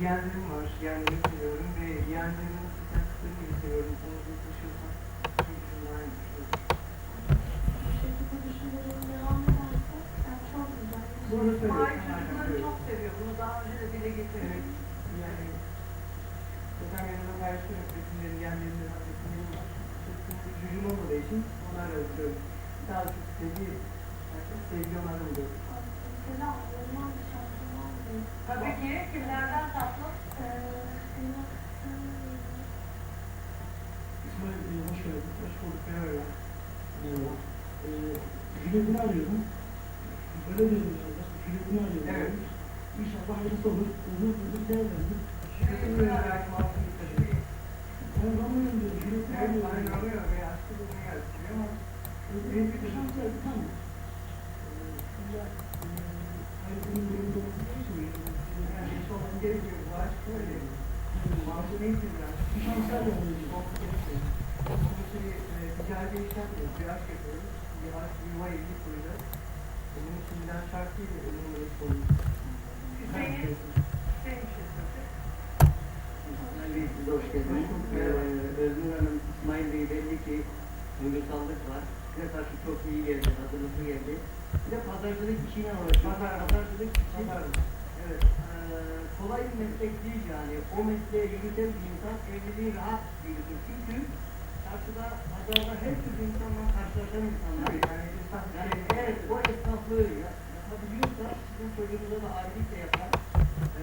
yeğenlerim var. Yeğenlerimi seviyorum ve yeğenlerimin sıcaklıklarını gibi seviyorum. Bunu uzaklaşıyorsam şunlar düşünüyorum. Bunu söylüyorum. Çocukları çok seviyor. Bunu daha önce de dile getirdik. Evet, yani sosyal medyada paylaşıyorum resimleri, yeğenlerimle resimlerim var. Çocuğum olmadığı için onlarla okuyorum. Daha çok sevgi, yani çok sevgi. Mesela orman şarkılar mı? Tabii ki kimlerden tatlı? Ee, Emrah sen İsmail Bey hoş geldin. Hoş bulduk, merhaba. Merhaba. Ee, Cüneyt'ini arıyordum. Öyle diyorum ya. Cüneyt'ini arıyordum. Evet. İnşallah hayırlısı olur. Uzun uzun değerlendim. Katılmıyorum belki mağazını taşıyor. Ben Ramo'yum diyorum. Cüneyt'ini Evet, arıyorum. aynen oluyor ve aşkı bulmaya geldik ama Benim bir şans verdi tamam. Ee, illa, ee, hayırlının durumda olduğu için, yani ee, hiç olması gerekiyor. Bu aşk böyle. Mağazı neyse biraz. bir şans verdi. Olması gerekiyor. Bunu şey, e, ticari bir iş yapmıyoruz. Bir aşk yapıyoruz. Bir aşk, bir yuva evlilik kuracağız. Bunun için. Hüseyin, Hüseyin bir şey hoş geldiniz. Özgür Hanım, İsmail Bey belli ki duygusallık var. Size karşı çok iyi geldi, hazırlıklı geldi. Bir de pazarcılık işine uğraşıyor. Pazar. Pazarcılık işi meslek değil yani. O mesleği yürüten bir insan evliliği rahat yürütür. Çünkü karşıda pazarda her türlü insanla karşılaşan insanlar. Yani Yani evet, o esnaflığı ya- yapabiliyorsa sizin çocuğunuza da abilik de yapar. Ee,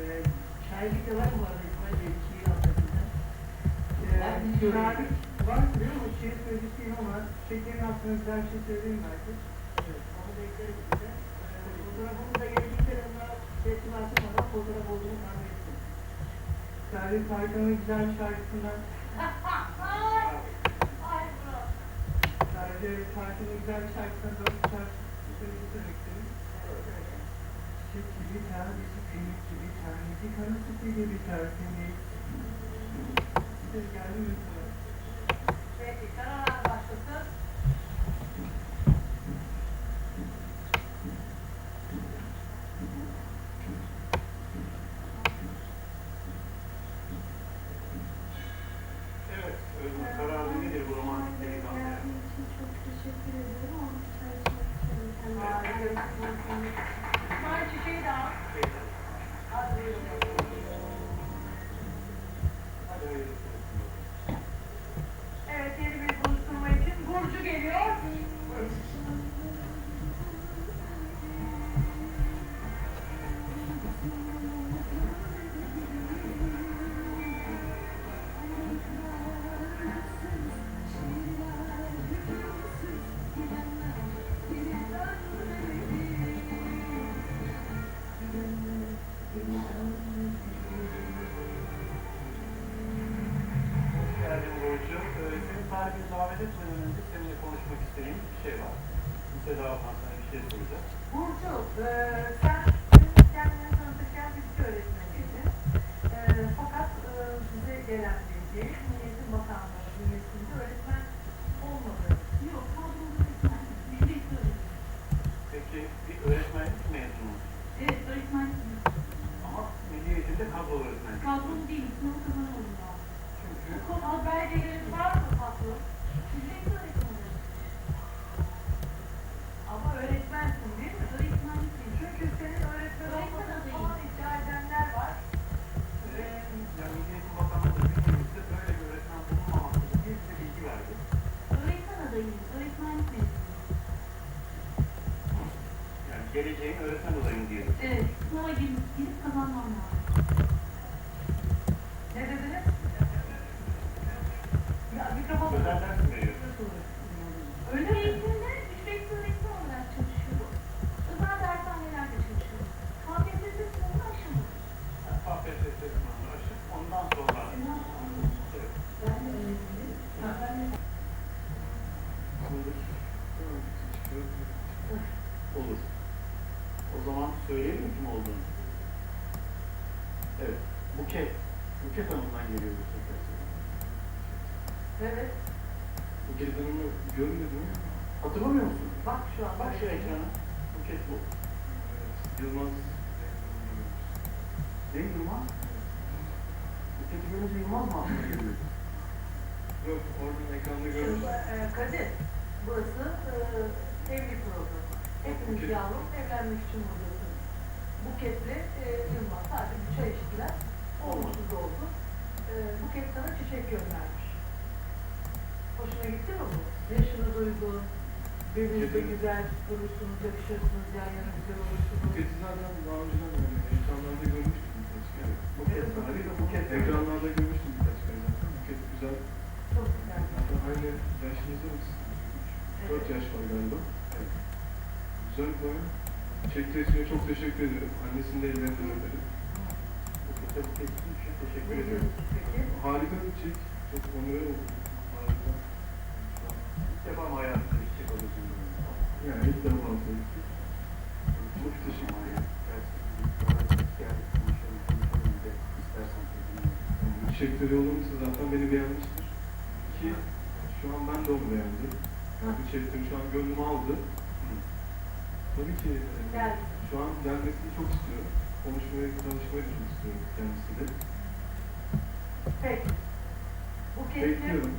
şairlik de var mı arada İsmail Bey? Şiir anlatırken. Var, Ee, biliyorum. yani var diyor ama şiir söyleşiyim ama şekerin güzel bir şey söyleyeyim belki. Evet, onu bekleriz size. Ee, fotoğrafımız da gelecekler onlar sesini açmadan fotoğraf olduğunu tahmin Sadece Tarkan'ın güzel şarkısından sadece Tarkan'ın güzel şarkısından dört şarkı söylemek istedim. Gibi tanesi kıyık gibi tanesi kanısı gibi tertemiz. Siz geldi mi? Peki, Karahan Burcu, eee, sen kendini tanıtırken fizik öğretmeniydin. Eee, fakat eee, bize gelen bilgi, Milliyetin Bakanlığı bünyesinde öğretmen olmadı. Yok. Müzik öğretmen. Peki bir öğretmenlik mezunu Evet, öğretmenlik mi? ama Milli Eğitim'de kadro öğretmenlik. Kadrolu değil, sınavı kazanamadım daha. Çünkü Bu konuda belgelerin var mı tatlı? Müzik öğretmen olayım diyelim. Evet, sınava girip, O zaman söyleyelim mi kim olduğunu? Evet. Buket. Buket Hanım'dan geliyor bu sefer. Evet. Buket Hanım'ı görmedin mi? Hatırlamıyor musun? Bak şu an. Bak şu ekrana. Buket bu. Yılmaz. Ne Yılmaz? Peki Deniz Yılmaz mı aklına geliyor? Yok, oradan ekranda Şimdi, görmüştüm. e, Kadir, burası e, evlilik programı. Hepiniz Buket. yavrum evlenmek için buradasınız. Buketli e, Yılmaz sadece bir çay içtiler. Da oldu. E, Buket sana çiçek göndermiş. Hoşuna gitti mi bu? Yaşınız uygun, birbirinizde Gitti. güzel durursunuz, yakışırsınız, yan yana güzel olursunuz. Buket'i zaten daha önceden böyle ekranlarda görmüştüm birkaç kere. Buket, harika Buket. Ekranlarda görmüştüm birkaç kere zaten. Buket güzel. Çok güzel. Hatta aynı yaşınızda mısınız? 4 yaş var galiba. Evet. Güzel böyle. Çektiği için çok teşekkür ediyorum. Annesinin de ellerinden öperim. Buket'e Buket için teşekkür ediyorum. Harika bir çek. Çok onore oldum. Harika. İlk defa mı hayatında bir çiçek alıyorsun? Yani ilk defa tabii ki. Çok teşekkür ederim. Bu çiçekleri yollamışsa zaten beni beğenmiştir. Ki şu an ben de onu beğendim. Yani çiçekleri şu an gönlümü aldı. Tabii ki Gel. şu an gelmesini çok istiyorum. Konuşmayı, tanışmayı da çok istiyorum kendisiyle. Peki. Buketli Bekliyorum.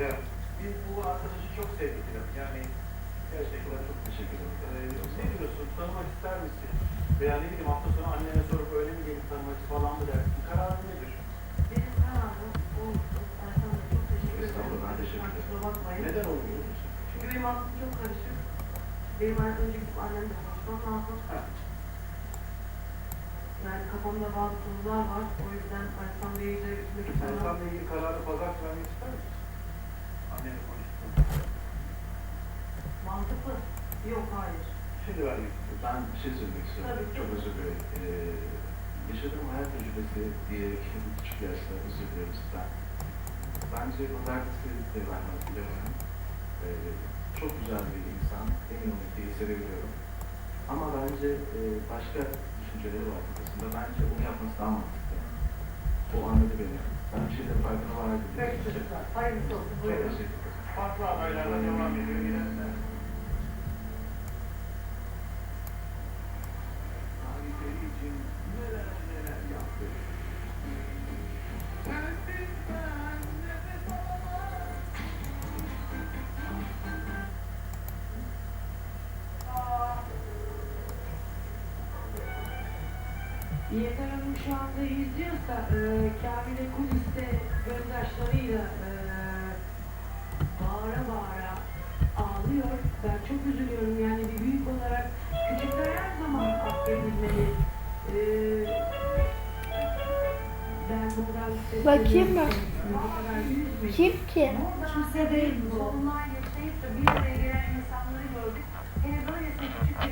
İrem. Biz bu arkadaşı çok sevdik İrem. Yani gerçekten çok teşekkür ederim. Ee, ne diyorsun? Tanımak ister misin? Veya ne bileyim hafta sonu annene sorup öyle mi gelip tanımak falan mı dersin? Kararın nedir? Benim kararım. Ersan da çok teşekkür ederim. Ben teşekkür ederim. Neden olmuyor? Çünkü benim aklım çok karışık. Benim önce gidip annemle konuşmam lazım. Ha. Yani kafamda bazı sorular var. O yüzden Ersan Bey'i de üzmek istemem. Ersan'la ilgili kararı pazar vermek ister misin? Mantıklı. Yok hayır. Şimdi vermek istiyorum. Ben bir şey söylemek istiyorum. Tabii. Çok özür dilerim. Ee, yaşadığım hayat tecrübesi diye şimdi küçük yaşta özür diliyorum sizden. Bence pazartesi de ben hatırlamıyorum. Ee, çok güzel bir insan. Emin olun ki sevebiliyorum. Ama bence e, başka düşünceleri var kafasında. Bence onu yapması daha mantıklı. O anladı beni. Bir şeylerin farkına vardım. Peki çocuklar. Hayırlısı olsun. Buyurun. Farklı adaylarla devam ediyor Yeter Hanım şu anda izliyorsa e, Kamil'e kuliste gözyaşlarıyla e, bağıra bağıra ağlıyor. Ben çok üzülüyorum yani bir büyük olarak küçükler her zaman affedilmeli. E, ben buradan Bakayım mı? Kim ki? Kimse değil bu. Sorunlar yaşayıp da bir araya gelen insanları gördük. Hele böylesine küçük bir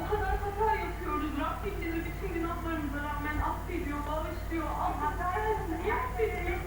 o kadar hata yapıyoruz. Rabbim bizi bütün günahlarımıza rağmen affediyor, bağışlıyor. Hata yaptın. niye affediyorsun?